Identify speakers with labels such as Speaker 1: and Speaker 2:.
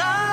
Speaker 1: 나